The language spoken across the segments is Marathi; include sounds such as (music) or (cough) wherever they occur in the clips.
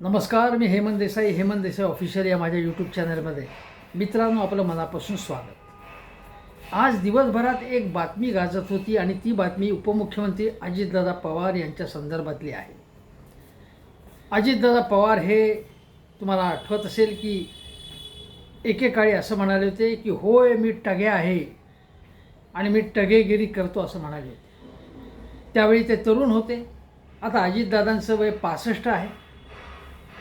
नमस्कार मी हेमंत देसाई हेमंत देसाई ऑफिशियल या माझ्या यूट्यूब चॅनलमध्ये मित्रांनो आपलं मनापासून स्वागत. आज दिवसभरात एक बातमी गाजत होती आणि ती बातमी उपमुख्यमंत्री अजितदादा पवार यांच्या संदर्भातली आहे. अजितदादा पवार हे तुम्हाला आठवत असेल की एकेकाळी असं म्हणाले होते की होय मी टगे आहे आणि मी टगेगिरी करतो असं म्हणाले होते. त्यावेळी ते तरुण होते. आता अजितदादांचं वय पासष्ट आहे.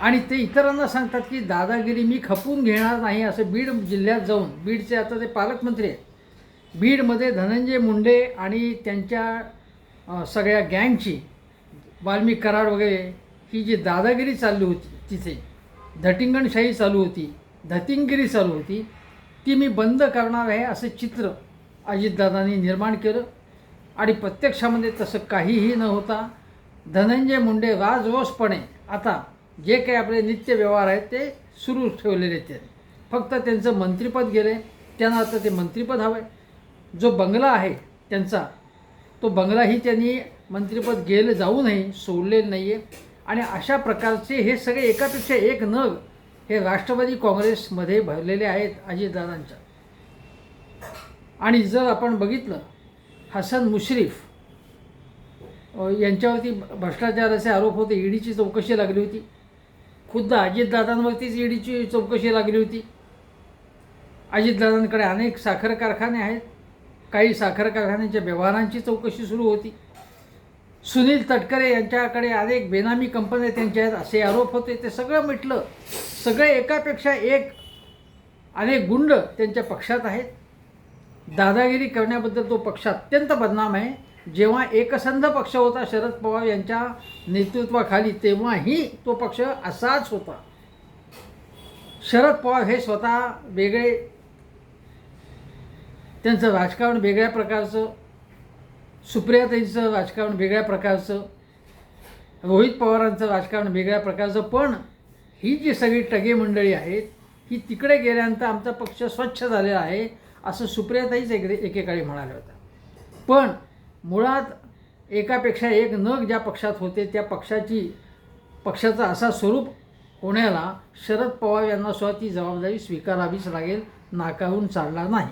आणि ते इतरांना सांगतात की दादागिरी मी खपून घेणार नाही असं बीड जिल्ह्यात जाऊन बीडचे आता ते पालकमंत्री आहेत. बीडमध्ये धनंजय मुंडे आणि त्यांच्या सगळ्या गँगची वाल्मी कराड वगैरे ही जी दादागिरी चालली होती तिथे धटिंगणशाही चालू होती धतिंगिरी चालू होती ती मी बंद करणार आहे असं चित्र अजितदादांनी निर्माण केलं. आणि प्रत्यक्षामध्ये तसं काहीही न होता धनंजय मुंडे राजरोसपणे आता जे काही आपले नित्य व्यवहार आहेत ते सुरू ठेवलेले आहेत. फक्त त्यांचं मंत्रिपद गेले त्यांना आता ते मंत्रिपद हवं आहे जो बंगला आहे त्यांचा तो बंगलाही त्यांनी मंत्रिपद गेलं जाऊ नये सोडलेलं नाही आहे आणि अशा प्रकारचे हे सगळे एकापेक्षा एक नग हे राष्ट्रवादी काँग्रेसमध्ये भरलेले आहेत अजितदादांच्या. आणि जर आपण बघितलं हसन मुश्रीफ यांच्यावरती भ्रष्टाचाराचे आरोप होते ईडीची चौकशी लागली होती. खुद्द अजितदादांवरतीच ईडीची चौकशी लागली होती. अजितदादांकडे अनेक साखर कारखाने आहेत. काही साखर कारखान्यांच्या व्यवहारांची चौकशी सुरू होती. सुनील तटकरे यांच्याकडे अनेक बेनामी कंपन्या त्यांच्या आहेत असे आरोप होते. ते सगळं मिटलं. सगळे एकापेक्षा एक अनेक गुंड त्यांच्या पक्षात आहेत. दादागिरी करण्याबद्दल तो पक्ष अत्यंत बदनाम आहे. जेव्हा एकसंध पक्ष होता शरद पवार यांच्या नेतृत्वाखाली तेव्हाही तो पक्ष असाच होता. शरद पवार हे स्वतः वेगळे त्यांचं राजकारण वेगळ्या प्रकारचं सुप्रियाताईंचं राजकारण वेगळ्या प्रकारचं रोहित पवारांचं राजकारण वेगळ्या प्रकारचं पण ही जी सगळी टगे मंडळी आहेत ही तिकडे गेल्यानंतर आमचा पक्ष स्वच्छ झालेला आहे असं सुप्रियाताईच एक एकेकाळी म्हणाल्या होत्या. पण मुळात एकापेक्षा एक नग ज्या पक्षात होते त्या पक्षाची पक्षाचं असा स्वरूप होण्याला शरद पवार यांना सुद्धा ती जबाबदारी स्वीकारावीच लागेल नाकारून चालणार नाही.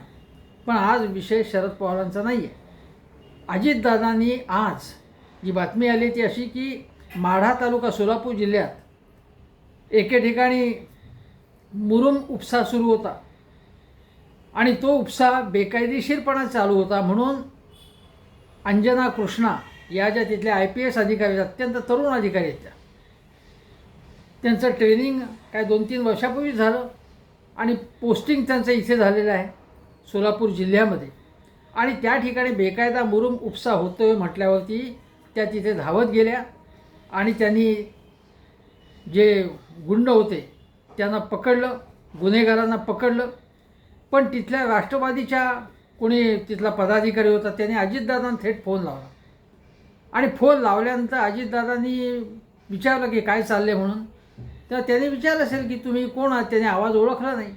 पण आज विषय शरद पवारांचा नाही आहे अजितदादांनी आज जी बातमी आली ती अशी की माढा तालुका सोलापूर जिल्ह्यात एके ठिकाणी मुरुम उपसा सुरू होता. आणि तो उपसा बेकायदेशीरपणा चालू होता म्हणून अंजना कृष्णा या ज्या तिथल्या आय पी एस अधिकारी आहेत, अत्यंत तरुण अधिकारी आहेत त्या. त्यांचं ट्रेनिंग काय दोन तीन वर्षापूर्वी झालं आणि पोस्टिंग त्यांचं इथे झालेलं आहे सोलापूर जिल्ह्यामध्ये. आणि त्या ठिकाणी बेकायदा मुरुम उपसा होतोय म्हटल्यावरती त्या तिथे धावत गेल्या आणि त्यांनी जे गुंड होते त्यांना पकडलं गुन्हेगारांना पकडलं. पण तिथल्या राष्ट्रवादीच्या कुणी तिथला पदाधिकारी होता त्याने अजितदादांना थेट फोन लावला. आणि फोन लावल्यानंतर अजितदादांनी विचारलं की काय चाललं म्हणून. तर त्याने विचारलं असेल की तुम्ही कोण आहात? त्याने आवाज ओळखला नाही.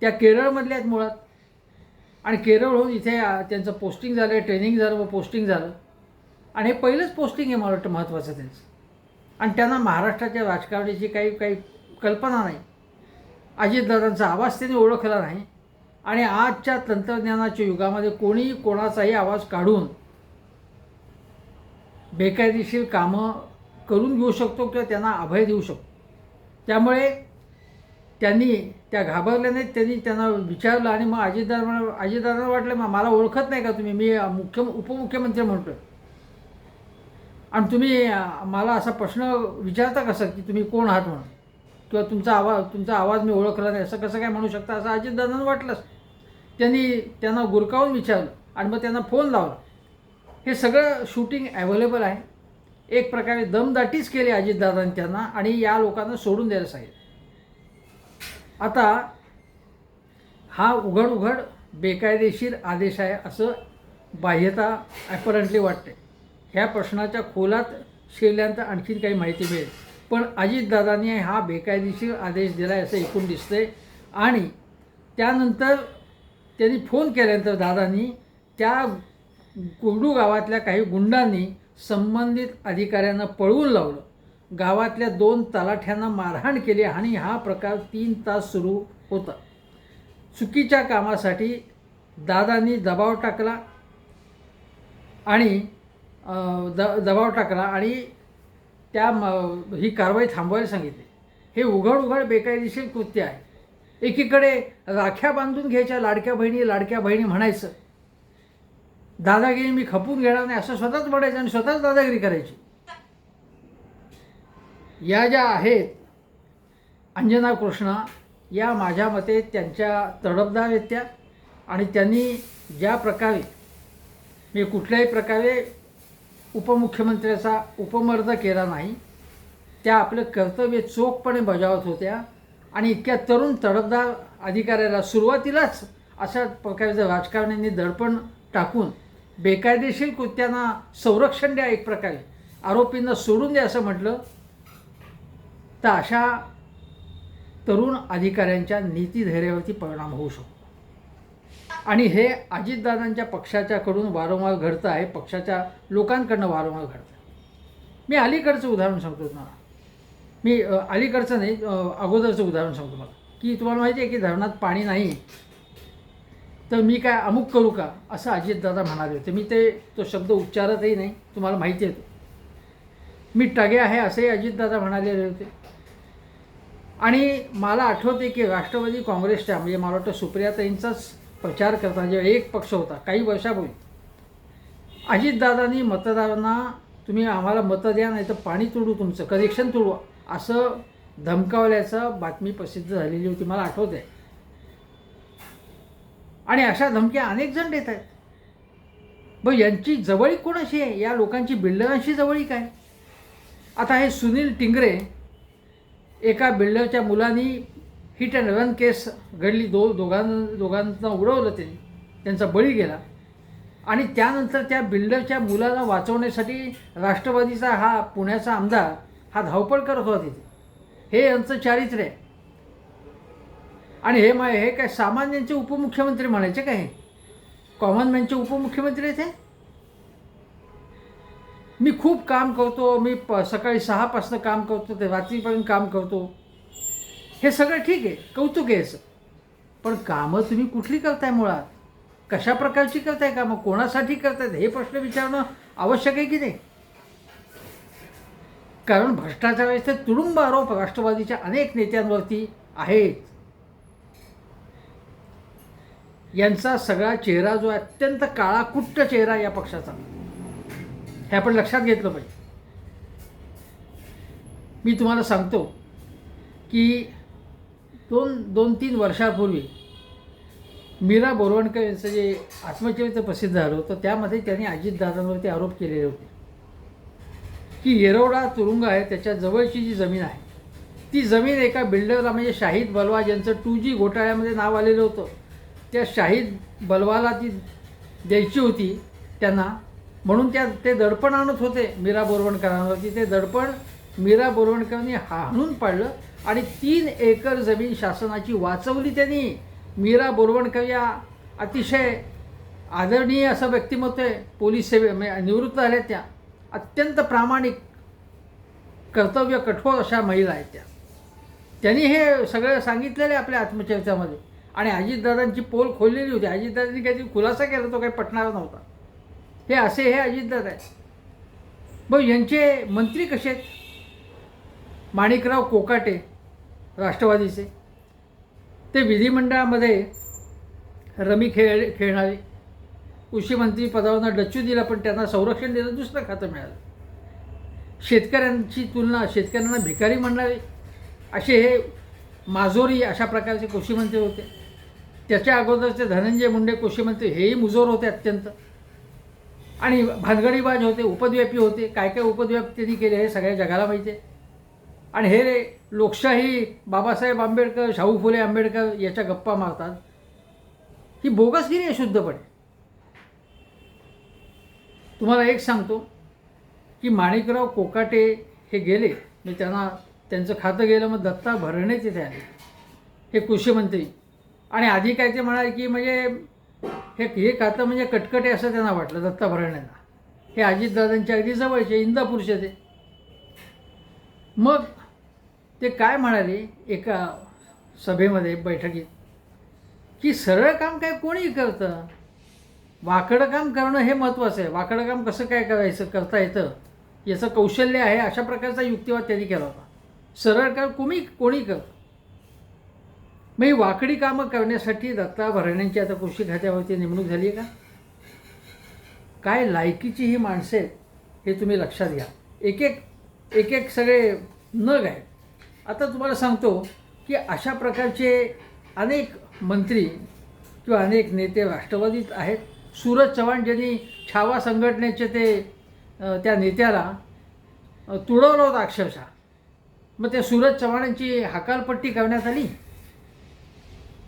त्या केरळमधल्या आहेत मुळात. आणि केरळहून इथे त्यांचं पोस्टिंग झालं ट्रेनिंग झालं व पोस्टिंग झालं. आणि हे पहिलंच पोस्टिंग आहे मला वाटतं महत्त्वाचं त्यांचं. आणि त्यांना महाराष्ट्राच्या राजकारणाची काही काही कल्पना नाही. अजितदादांचा आवाज त्यांनी ओळखला नाही. आणि आजच्या तंत्रज्ञानाच्या युगामध्ये कोणीही कोणाचाही आवाज काढून बेकायदेशीर कामं करून घेऊ शकतो किंवा त्यांना अभय देऊ शकतो. त्यामुळे त्यांनी त्या घाबरल्याने त्यांनी त्यांना विचारलं आणि मग अजितदार अजितदारांना वाटलं "मग मला ओळखत नाही का तुम्ही? मी मुख्य उपमुख्यमंत्री म्हणतो आहे आणि तुम्ही मला असा प्रश्न विचारता कसं की तुम्ही कोण आहात म्हणून? किंवा तुमचा आवाज तुमचा आवाज मी ओळखला नाही असं कसं काय म्हणू शकता? असं अजितदादांना वाटलंच त्यांनी त्यांना गुरकावून विचारलं आणि मग त्यांना फोन लावला. हे सगळं शूटिंग अवेलेबल आहे. एक प्रकारे दमदाटीच केली अजितदादांनी त्यांना आणि या लोकांना सोडून द्यायला सांगितलं. आता हा उघड उघड बेकायदेशीर आदेश आहे असं बाह्यता ॲपरंटली वाटते ह्या प्रश्नाच्या खोलात शिरल्यानंतर आणखीन काही माहिती मिळेल. पण अजितदादांनी हा बेकायदेशीर आदेश दिला आहे असं एकूण दिसतंय. आणि त्यानंतर त्यांनी फोन केल्यानंतर दादांनी त्या कुर्डू गावातल्या काही गुंडांनी संबंधित अधिकाऱ्यांना पळवून लावलं. गावातल्या दोन तलाठ्यांना मारहाण केली आणि हा प्रकार तीन तास सुरू होता. चुकीच्या कामासाठी दादांनी दबाव टाकला आणि द दबाव टाकला आणि त्या म- ही कारवाई थांबवायला सांगितली. हे उघड उघड बेकायदेशीर कृत्य आहे. एकीकडे राख्या बांधून घ्यायच्या लाडक्या बहिणी लाडक्या बहिणी म्हणायचं दादागिरी मी खपून घेणार नाही असं स्वतःच म्हणायचं आणि स्वतःच दादागिरी करायची. या ज्या आहेत अंजना कृष्णा या माझ्या मते त्यांच्या तडफदार आहेत त्या आणि त्यांनी ज्या प्रकारे मी कुठल्याही प्रकारे उपमुख्यमंत्र्याचा उपमर्द केला नाही त्या आपलं कर्तव्य चोखपणे बजावत होत्या. आणि इतक्या तरुण तडफदार अधिकाऱ्याला सुरुवातीलाच अशा प्रकारचं राजकारण्यांनी दडपण टाकून बेकायदेशीर कृत्यांना संरक्षण द्या एक प्रकारे आरोपींना सोडून द्या असं म्हटलं तर अशा तरुण अधिकाऱ्यांच्या नीतीधैर्यावरती परिणाम होऊ शकतो. आणि हे अजितदादांच्या पक्षाच्याकडून वारंवार घडतं आहे पक्षाच्या लोकांकडनं वारंवार घडतं आहे. मी अलीकडचं उदाहरण सांगतो तुम्हाला. मी अलीकडचं नाही अगोदरचं उदाहरण सांगतो मला की तुम्हाला माहिती आहे की धरणात पाणी नाही तर मी काय अमुक करू का? असं अजितदादा म्हणाले होते. मी ते तो शब्द उच्चारतही नाही तुम्हाला माहिती आहे तो. मी टगे आहे असेही अजितदादा म्हणालेले होते. आणि मला आठवते की राष्ट्रवादी काँग्रेसच्या म्हणजे मला वाटतं सुप्रियाताईंचाच प्रचार करताना जेव्हा एक पक्ष होता काही वर्षापूर्वी. अजितदादांनी मतदारांना तुम्ही आम्हाला मतं द्या नाही तर पाणी तुडू तुमचं कनेक्शन तुडवा. असं धमकावल्याचं बातमी प्रसिद्ध झालेली होती मला आठवते आणि अशा धमक्या अनेक जण देत आहेत. मग यांची जवळीक कोणाशी आहे? या लोकांची बिल्डरांशी जवळीक आहे. आता हे सुनील टिंगरे एका बिल्डरच्या मुलांनी हिट अँड रन केस घडली. दो दोघां दोघांना उडवलं त्यांनी त्यांचा बळी गेला. आणि त्यानंतर त्या बिल्डरच्या मुलाला वाचवण्यासाठी राष्ट्रवादीचा हा पुण्याचा आमदार हा धावपळ करत होता तिथे. हे यांचं चारित्र्य आहे. आणि हे मग हे काय सामान्यांचे उपमुख्यमंत्री म्हणायचे काय कॉमन मॅनचे उपमुख्यमंत्री आहेत हे? मी खूप काम करतो मी प सकाळी सहापासून काम करतो ते रात्रीपर्यंत काम करतो. हे सगळं ठीक आहे कौतुक आहे असं. पण कामं तुम्ही कुठली करताय मुळात? कशा प्रकारची करताय कामं? कोणासाठी करतायत? हे प्रश्न विचारणं आवश्यक आहे की नाही? कारण भ्रष्टाचाराचे तुडुंब आरोप राष्ट्रवादीच्या अनेक नेत्यांवरती आहेत. यांचा सगळा चेहरा जो अत्यंत काळाकुट्ट चेहरा या पक्षाचा. हे आपण लक्षात घेतलं पाहिजे. मी तुम्हाला सांगतो की दोन दोन तीन वर्षापूर्वी मीरा बोरवणकर यांचं जे आत्मचरित्र प्रसिद्ध झालं होतं त्यामध्ये त्यांनी अजितदादांवरती आरोप केलेले होते. की येरवडा तुरुंग आहे त्याच्या जवळची जी जमीन आहे ती जमीन एका बिल्डरला म्हणजे शाहीद बलवा ज्यांचं टू जी घोटाळ्यामध्ये नाव आलेलं होतं. त्या शाहीद बलवाला ती द्यायची होती त्यांना. म्हणून त्या ते दडपण आणत होते मीरा बोरवणकरांवरती. ते दडपण मीरा बोरवणकरांनी हाणून पाडलं आणि तीन एकर जमीन शासनाची वाचवली त्यांनी. मीरा बोरवणकर या अतिशय आदरणीय असं व्यक्तिमत्व आहे. पोलीस सेवे म्हणजे निवृत्त झाल्या त्या. अत्यंत प्रामाणिक कर्तव्य कठोर अशा महिला आहेत त्या. त्यांनी हे सगळं सांगितलेलं आहे आपल्या आत्मचरित्रामध्ये आणि अजितदादांची पोल खोललेली होती. अजितदादांनी काहीतरी खुलासा केला तो काही पटणारा नव्हता. हे असे हे अजितदादा आहेत. बघ यांचे मंत्री कसे आहेत? माणिकराव कोकाटे राष्ट्रवादीचे. ते विधिमंडळामध्ये रमी खेळ खेळणारे. कृषी मंत्री पदावरनं डच्चू दिला पण त्यांना संरक्षण दिलं दुसरं खातं मिळालं. शेतकऱ्यांची तुलना शेतकऱ्यांना भिकारी म्हणणारे असे हे माजोरी अशा प्रकारचे कृषीमंत्री होते. त्याच्या अगोदरचे धनंजय मुंडे कृषीमंत्री हेही मुजोर होते अत्यंत. आणि भानगडीबाज होते उपद्व्यापी होते. काय काय उपद्व्याप त्यांनी केले हे सगळ्या जगाला माहिती आहे. आणि हे लोकशाही बाबासाहेब आंबेडकर शाहू फुले आंबेडकर याच्या गप्पा मारतात. ही बोगसगिरी आहे शुद्धपणे. तुम्हाला एक सांगतो की माणिकराव कोकाटे हे गेले मी त्यांना त्यांचं खातं गेलं मग दत्ता भरणे तिथे आले. हे कृषीमंत्री आणि आधी काय ते म्हणाले की म्हणजे हे हे खातं म्हणजे कटकटे असं त्यांना वाटलं दत्ता भरणेंना हे अजितदादांच्या अगदी जवळचे इंदापूरचे ते. मग ते काय म्हणाले एका सभेमध्ये बैठकीत की सरळ काम काय कोणीही करतं? वाकडं काम करणं हे महत्त्वाचं आहे. वाकडं काम कसं काय करायचं करता येतं याचं कौशल्य आहे अशा प्रकारचा युक्तिवाद त्यांनी केला होता. सरळ काम कोणी कोणी कर. मग वाकडी कामं करण्यासाठी दत्ता भरण्यांची आता कृषी खात्यावरती नेमणूक झाली आहे का? काय लायकीची ही माणसं आहेत हे तुम्ही लक्षात घ्या. एक एक एक एक सगळे नग आहेत. आता तुम्हाला सांगतो की अशा प्रकारचे अनेक मंत्री किंवा अनेक नेते राष्ट्रवादीत आहेत. सूरज चव्हाण ज्यांनी छावा संघटनेचे ते त्या नेत्याला तुडवलं होतं अक्षरशः. मग ते सूरज चव्हाणांची हकालपट्टी करण्यात आली.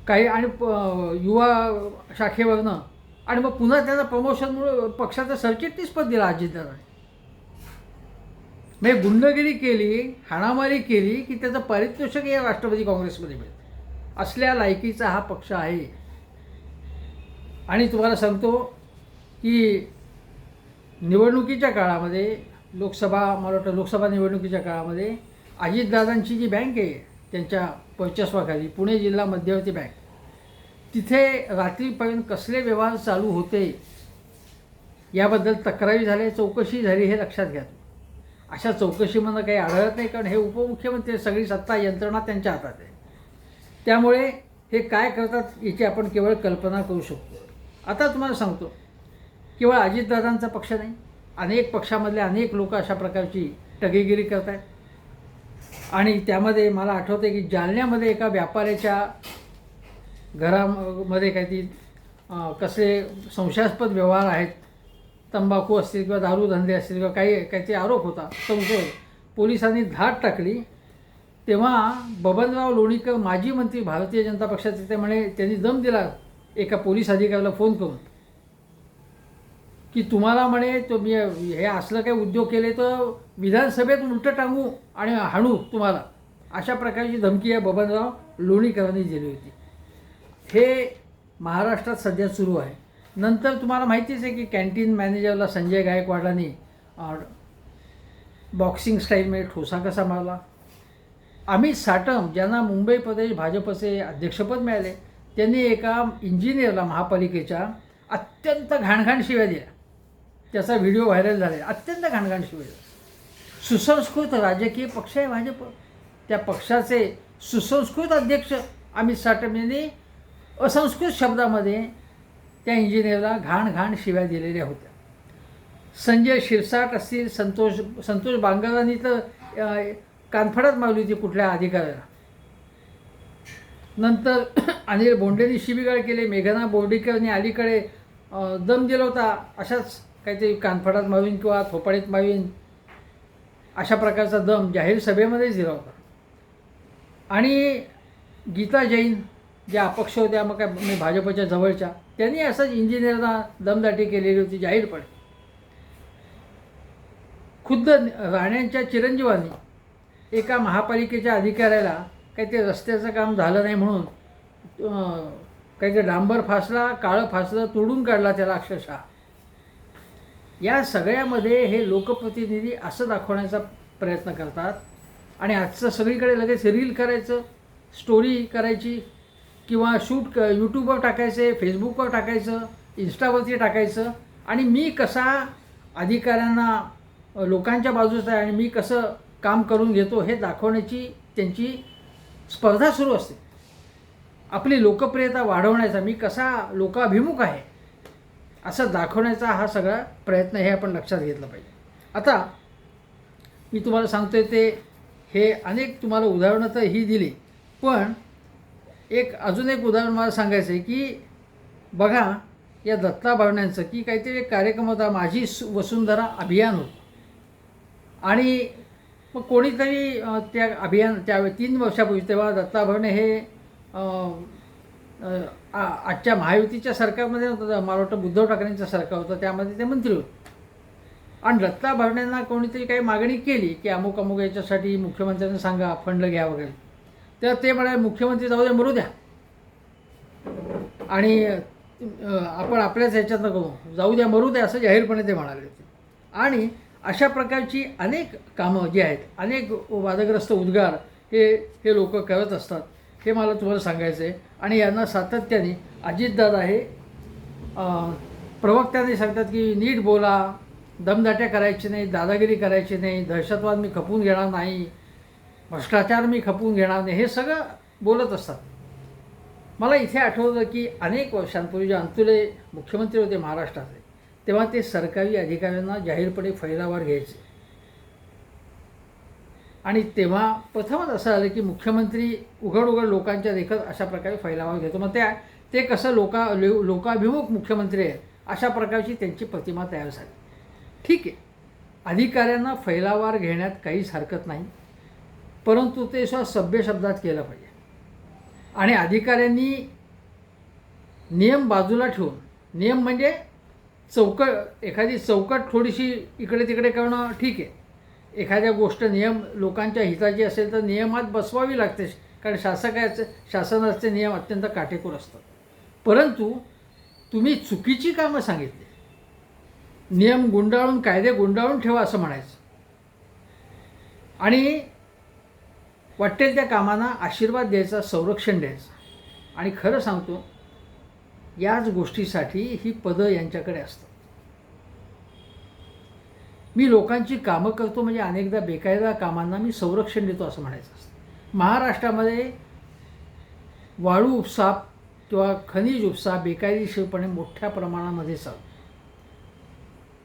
काही आणि प- युवा शाखेवरनं आणि मग पुन्हा त्यांना प्रमोशनमुळे पक्षाचं सरचिटणीसपद दिला अजितदादाने म्हणजे गुंडगिरी केली हाणामारी केली की त्याचं पारितोषिक या राष्ट्रवादी काँग्रेसमध्ये मिळतं असल्या लायकीचा हा पक्ष आहे. आणि तुम्हाला सांगतो की निवडणुकीच्या काळामध्ये लोकसभा मला वाटतं लोकसभा निवडणुकीच्या काळामध्ये अजितदादांची जी बँक आहे त्यांच्या वर्चस्वाखाली पुणे जिल्हा मध्यवर्ती बँक तिथे रात्रीपर्यंत कसले व्यवहार चालू होते याबद्दल तक्रारी झाल्या चौकशी झाली हे लक्षात घ्या अशा चौकशीमधनं काही आढळत नाही कारण हे उपमुख्यमंत्री सगळी सत्ता यंत्रणा त्यांच्या हातात आहे. त्यामुळे हे काय करतात याची आपण केवळ कल्पना करू शकतो. आता तुम्हाला सांगतो केवळ अजितदादांचा पक्ष नाही अनेक पक्षामधले अनेक लोक अशा प्रकारची टगेगिरी करत आहेत आणि त्यामध्ये मला आठवते की जालन्यामध्ये एका व्यापाऱ्याच्या घरामध्ये काहीतरी कसले संशयास्पद व्यवहार आहेत. तंबाखू असतील किंवा दारू धंदे असतील किंवा काही काहीतरी आरोप होता. संशय पोलिसांनी धाड टाकली. तेव्हा बबनराव लोणीकर माजी मंत्री भारतीय जनता पक्षाचे ते म्हणे त्यांनी दम दिला एका पोलीस अधिकाऱ्याला फोन करून की तुम्हाला म्हणे तुम्ही हे असलं काही उद्योग केले तर विधानसभेत उलटं टांगू आणि हाणू तुम्हाला. अशा प्रकारची धमकी या बबनराव लोणीकरांनी दिली होती. हे महाराष्ट्रात सध्या सुरू आहे. नंतर तुम्हाला माहितीच आहे की कॅन्टीन मॅनेजरला संजय गायकवाडांनी बॉक्सिंग स्टाईलमध्ये ठोसा कसा मारला? अमित साटम ज्यांना मुंबई प्रदेश भाजपचे अध्यक्षपद मिळाले त्यांनी एका इंजिनियरला महापालिकेच्या अत्यंत घाणघाण शिव्या दिल्या. त्याचा व्हिडिओ व्हायरल झाला अत्यंत घाणघाण शिव्या दिल्या. सुसंस्कृत राजकीय पक्ष आहे भाजप. त्या पक्षाचे सुसंस्कृत अध्यक्ष अमित साटम यांनी असंस्कृत शब्दामध्ये त्या इंजिनियरला घाण घाण शिव्या दिलेल्या होत्या. संजय शिरसाट असतील संतोष संतोष बांगरांनी तर कानफडात मारली होती कुठल्या अधिकाऱ्याला. नंतर (clears throat) अनिल बोंडेंनी शिबिगाळ केले मेघना बोर्डीकरने अलीकडे दम दिला होता. अशाच काहीतरी कानफडात मावीन किंवा थोपाडीत मावीन अशा प्रकारचा दम जाहीर सभेमध्येच दिला होता. आणि गीता जैन ज्या अपक्ष होत्या मग काय मी भाजपच्या जवळच्या त्यांनी असंच इंजिनियरना दमदाटी केलेली होती जाहीरपणे खुद्द राण्यांच्या चिरंजीवांनी एका महापालिकेच्या अधिकाऱ्याला काही ते रस्त्याचं काम झालं नाही म्हणून काही ते डांबर फासला काळं फासलं तोडून काढला त्याला अक्षरशः. या सगळ्यामध्ये हे लोकप्रतिनिधी असं दाखवण्याचा प्रयत्न करतात. आणि आजचं सगळीकडे लगेच रील करायचं स्टोरी करायची किंवा शूट क यूट्यूबवर टाकायचे फेसबुकवर टाकायचं इन्स्टावरती टाकायचं. आणि मी कसा अधिकाऱ्यांना लोकांच्या बाजूचा आहे आणि मी कसं काम करून घेतो हे दाखवण्याची त्यांची स्पर्धा सुरू असते. आपली लोकप्रियता वाढवण्याचा मी कसा लोकाभिमुख आहे असं दाखवण्याचा हा सगळा प्रयत्न हे आपण लक्षात घेतलं पाहिजे. आता मी तुम्हाला सांगतोय ते हे अनेक तुम्हाला उदाहरणं तर ही दिली पण एक अजून एक उदाहरण मला सांगायचं आहे की बघा या दत्ता भावण्यांचं की काहीतरी एक कार्यक्रम होता माझी वसुंधरा अभियान होतं. आणि मग कोणीतरी त्या अभियान त्या तीन वर्षापूर्वी तेव्हा दत्ता भरणे हे आजच्या महायुतीच्या सरकारमध्ये होतं मला वाटतं उद्धव ठाकरेंचं सरकार होतं त्यामध्ये ते मंत्री होते. आणि दत्ता भरण्यांना कोणीतरी काही मागणी केली की अमुक अमुक याच्यासाठी मुख्यमंत्र्यांना सांगा फंड घ्या वगैरे. तर ते म्हणाले मुख्यमंत्री जाऊ द्या मरू द्या. आणि आपण आपल्याच ह्याच्यातनं करू. जाऊ द्या मरू द्या असं जाहीरपणे ते म्हणाले होते. आणि अशा प्रकारची अनेक कामं जी आहेत अनेक वादग्रस्त उद्गार हे हे लोक करत असतात. हे मला तुम्हाला सांगायचं आहे. आणि यांना सातत्याने अजितदादा हे प्रवक्त्याने सांगतात की नीट बोला. दमदाट्या करायची नाही दादागिरी करायची नाही दहशतवाद मी खपवून घेणार नाही भ्रष्टाचार मी खपवून घेणार नाही. हे सगळं बोलत असतात. मला इथे आठवतं की अनेक वर्षांपूर्वी जे अंतुले मुख्यमंत्री होते महाराष्ट्राचे तेव्हा ते सरकारी अधिकाऱ्यांना जाहीरपणे फैलावर घ्यायचे. आणि तेव्हा प्रथमच असं झालं की मुख्यमंत्री उघड उघड लोकांच्या देखत अशा प्रकारे फैलावर घेतो. मग त्या ते कसं लोका लो- लोकाभिमुख मुख्यमंत्री आहेत अशा प्रकारची त्यांची प्रतिमा तयार झाली. ठीक आहे. अधिकाऱ्यांना फैलावार घेण्यात काहीच हरकत नाही परंतु ते सुद्धा सभ्य शब्दात केलं पाहिजे. आणि अधिकाऱ्यांनी नियम बाजूला ठेवून नियम म्हणजे चौकट एखादी चौकट थोडीशी इकडे तिकडे करणं ठीक आहे. एखाद्या गोष्ट नियम लोकांच्या हिताची असेल तर नियमात बसवावी लागते कारण शासकाचे शासनाचे नियम अत्यंत काटेकोर असतात. परंतु तुम्ही चुकीची कामं सांगितली. नियम गुंडाळून कायदे गुंडाळून ठेवा असं म्हणायचं. आणि वाटेल त्या कामांना आशीर्वाद द्यायचा संरक्षण द्यायचं. आणि खरं सांगतो याच गोष्टीसाठी ही पदं यांच्याकडे असतात. मी लोकांची कामं करतो म्हणजे अनेकदा बेकायदा कामांना मी संरक्षण देतो असं म्हणायचं असतं. महाराष्ट्रामध्ये वाळू उपसा किंवा खनिज उपसा बेकायदेशीरपणे मोठ्या प्रमाणामध्ये चालतो.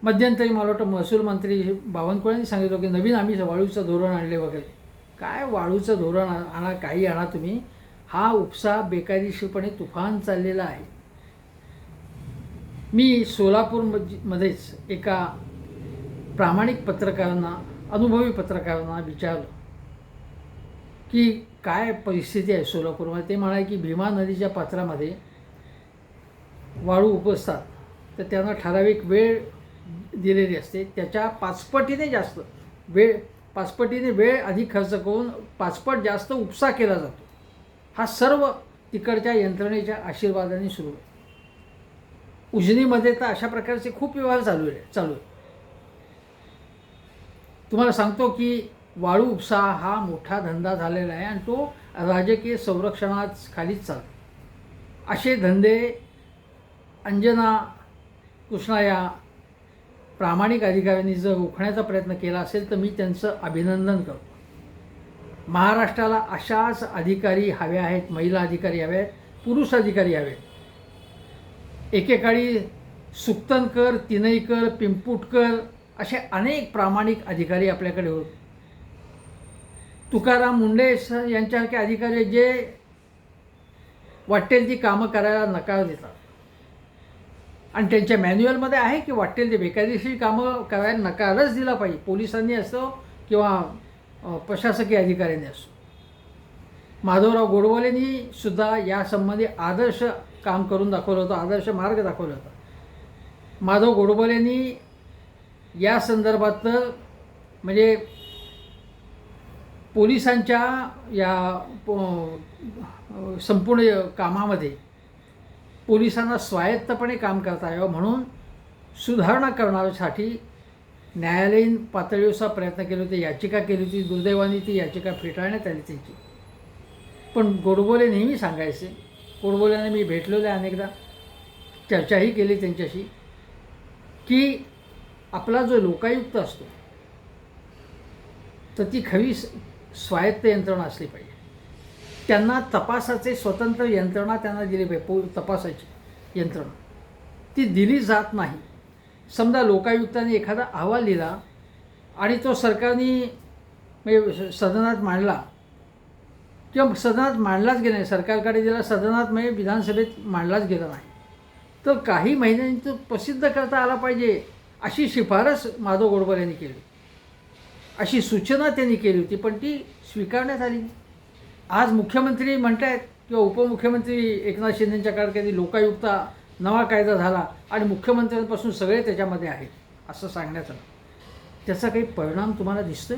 मध्यंतरी मला वाटतं महसूल मंत्री बावनकुळेंनी सांगितलं की नवीन आम्ही वाळूचं धोरण आणले वगैरे. काय वाळूचं धोरण आणा काही आणा तुम्ही. हा उपसा बेकायदेशीरपणे तुफान चाललेला आहे. मी सोलापूर मध्येच एका प्रामाणिक पत्रकारांना अनुभवी पत्रकारांना विचारलं की काय परिस्थिती आहे सोलापूरमध्ये? ते म्हणाले की भीमा नदीच्या पात्रामध्ये वाळू उपसतात तर त्यांना ठराविक वेळ दिलेली असते. त्याच्या पाचपटीने जास्त वेळ पाचपटीने वेळ अधिक खर्च करून पाचपट जास्त उपसा केला जातो. हा सर्व तिकडच्या यंत्रणेच्या आशीर्वादाने सुरू आहे उजनीमध्ये तर अशा प्रकारचे खूप व्यवहार चालू आहे चालू आहे तुम्हाला सांगतो की वाळू उपसा हा मोठा धंदा झालेला आहे आणि तो राजकीय संरक्षणाच खालीच चालतो. असे धंदे अंजना कृष्णा या प्रामाणिक अधिकाऱ्यांनी जर रोखण्याचा प्रयत्न केला असेल तर मी त्यांचं अभिनंदन करतो. महाराष्ट्राला अशाच अधिकारी हवे आहेत महिला अधिकारी हवे आहेत पुरुष अधिकारी हवे आहेत. एकेकाळी सुक्तनकर तिनईकर पिंपुटकर असे अनेक प्रामाणिक अधिकारी आपल्याकडे होते. तुकाराम मुंडे स- यांच्यासारखे अधिकारी जे वाटेल ती कामं करायला नकार देतात. आणि त्यांच्या मॅन्युअलमध्ये आहे की वाटेल ते बेकायदेशीर कामं करायला नकारच दिला पाहिजे. पोलिसांनी असो किंवा प्रशासकीय अधिकाऱ्यांनी असो. माधवराव गोडबोलेंनी सुद्धा यासंबंधी आदर्श काम करून दाखवलं होतं आदर्श मार्ग दाखवला होता. माधव गोडबोलेंनी या संदर्भात म्हणजे पोलिसांच्या या संपूर्ण कामामध्ये पोलिसांना स्वायत्तपणे काम करता यावं म्हणून सुधारणा करण्यासाठी न्यायालयीन पातळीवरचा प्रयत्न केले होते. याचिका केली होती दुर्दैवाने ती याचिका फेटाळण्यात आली त्यांची पण गोडबोले नेहमी सांगायचे गोडबोल्याने मी भेटलेलो आहे अनेकदा. चर्चाही केली त्यांच्याशी की आपला जो लोकायुक्त असतो तर ती खरी स्वायत्त यंत्रणा असली पाहिजे. त्यांना तपासाचे स्वतंत्र यंत्रणा त्यांना दिली पाहिजे पो तपासाची यंत्रणा. ती दिली जात नाही. समजा लोकायुक्ताने एखादा अहवाल दिला आणि तो सरकारने म्हणजे स- सदनात मांडला किंवा सदनात मांडलाच गेला नाही. सरकारकडे दिला सदनात म्हणजे विधानसभेत मांडलाच गेला नाही. तर काही महिन्यांनी तो प्रसिद्ध करता आला पाहिजे अशी शिफारस माधव गोडबर यांनी केली. अशी सूचना त्यांनी केली होती पण ती स्वीकारण्यात आली आज मुख्यमंत्री म्हणत आहेत किंवा उपमुख्यमंत्री एकनाथ शिंदेच्या काळात कधी लोकायुक्त नवा कायदा झाला आणि मुख्यमंत्र्यांपासून सगळे त्याच्यामध्ये आहेत असं सांगण्यात आलं. त्याचा काही परिणाम तुम्हाला दिसतोय?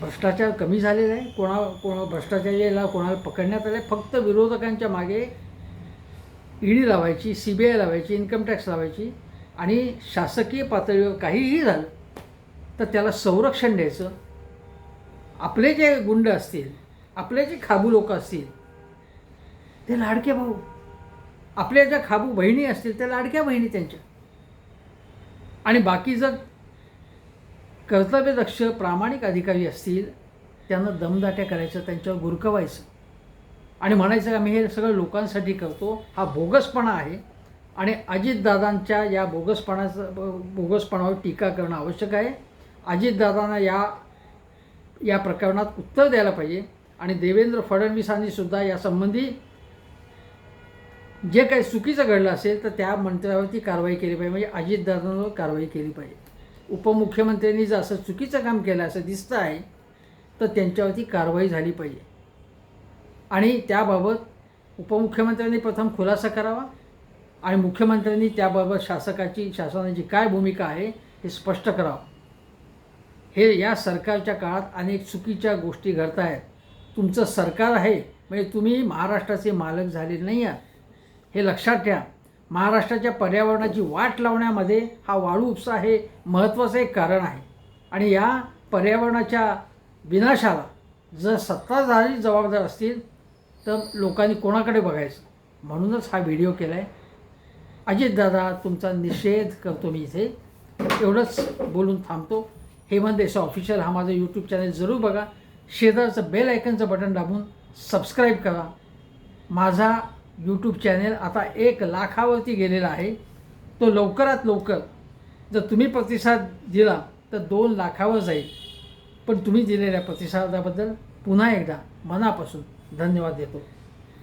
भ्रष्टाचार कमी झालेला आहे. कोणा कोणा भ्रष्टाचारीला कोणाला पकडण्यात आलं फक्त विरोधकांच्या मागे ईडी लावायची सी बी आय लावायची इन्कम टॅक्स लावायची आणि शासकीय पातळीवर काहीही झालं तर त्याला संरक्षण द्यायचं. आपले जे गुंड असतील आपले जे खाबू लोक असतील ते लाडके भाऊ. आपल्या ज्या खाबू बहिणी असतील त्या लाडक्या बहिणी त्यांच्या. आणि बाकी जर कर्तव्यदक्ष प्रामाणिक अधिकारी असतील त्यांना दमदाट्या करायचं त्यांच्यावर गुरकवायचं. आणि म्हणायचं आम्ही हे सगळं लोकांसाठी करतो हा बोगसपणा आहे आणि अजितदादांच्या या बोगसपणाचं बोगसपणावर टीका करणं आवश्यक आहे. अजितदादांना या या प्रकरणात उत्तर द्यायला पाहिजे आणि देवेंद्र फडणवीसांनीसुद्धा यासंबंधी जे काही चुकीचं घडलं असेल तर त्या मंत्र्यावरती कारवाई केली पाहिजे म्हणजे अजितदादांवर कारवाई केली पाहिजे. उपमुख्यमंत्र्यांनी जर असं चुकीचं काम केलं असं दिसतं आहे तर त्यांच्यावरती कारवाई झाली पाहिजे. आणि त्याबाबत उपमुख्यमंत्र्यांनी प्रथम खुलासा करावा आणि मुख्यमंत्र्यांनी त्याबाबत शासकाची शासनाची काय भूमिका आहे हे स्पष्ट करावं. हे या सरकारच्या काळात अनेक चुकीच्या गोष्टी घडत आहेत तुमचं सरकार आहे म्हणजे तुम्ही महाराष्ट्राचे मालक झालेले नाही आहात. हे लक्षात ठेवा. महाराष्ट्राच्या पर्यावरणाची वाट लावण्यामध्ये हा वाळू उपसा हे महत्त्वाचं एक कारण आहे. आणि या पर्यावरणाच्या विनाशाला जर सत्ताधारी जबाबदार असतील तर लोकांनी कोणाकडे बघायचं? म्हणूनच हा व्हिडिओ केला आहे अजितदादा तुमचा निषेध करतो मी इथे. एवढंच बोलून थांबतो. हेमंत देसा ऑफिशियल हा माझा यूट्यूब चॅनल जरूर बघा. शेजारचं बेल आयकनचं बटन दाबून सबस्क्राईब करा. माझा यूट्यूब चॅनेल आता एक लाखावरती गेलेला आहे. तो लवकरात लवकर जर तुम्ही प्रतिसाद दिला तर दोन लाखावर जाईल. पण तुम्ही दिलेल्या प्रतिसादाबद्दल पुन्हा एकदा मनापासून धन्यवाद देतो.